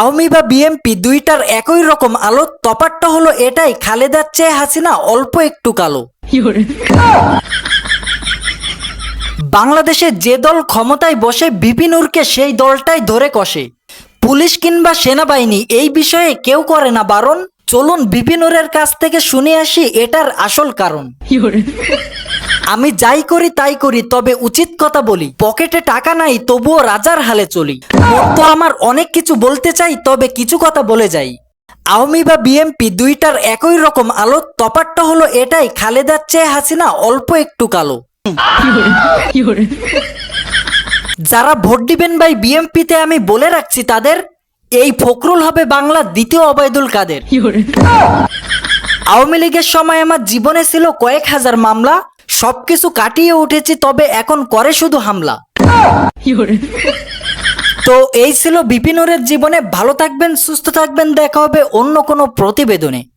আওয়ামী বা বিএমপি দুইটার একই রকম আলো, তফাৎটা হলো এটাই খালেদার চেয়ে হাসিনা অল্প একটু কালো। বাংলাদেশে যে দল ক্ষমতায় বসে বিপিনুরকে সেই দলটাই ধরে কষে। পুলিশ কিংবা সেনাবাহিনী, এই বিষয়ে কেউ করে না। বারণ, চলুন বিপিনুরের কাছ থেকে শুনে আসি এটার আসল কারণ। আমি যাই করি তাই করি, তবে উচিত কথা বলি। পকেটে টাকা নাই, তবুও রাজার হালে চলি। তো আমার অনেক কিছু বলতে চাই, তবে কিছু কথা বলে যাই। আওয়ামী বা বিএমপি দুইটার একই রকম আলো, তফাৎটা হলো এটাই, খালেদার চেয়ে হাসিনা অল্প একটু কালো। যারা ভোট দিবেন ভাই, বিএমপিতে আমি বলে রাখছি তাদের, এই ফখরুল হবে বাংলার দ্বিতীয় অবায়দুল কাদের। আওয়ামী লীগের সময় আমার জীবনে ছিল কয়েক হাজার মামলা সবকিছু কাটিয়ে উঠেছি তবে এখন করে শুধু হামলা। তো এই ছিল বিপিনরের জীবনে। ভালো থাকবেন সুস্থ থাকবেন দেখা হবে অন্য কোনো প্রতিবেদনে।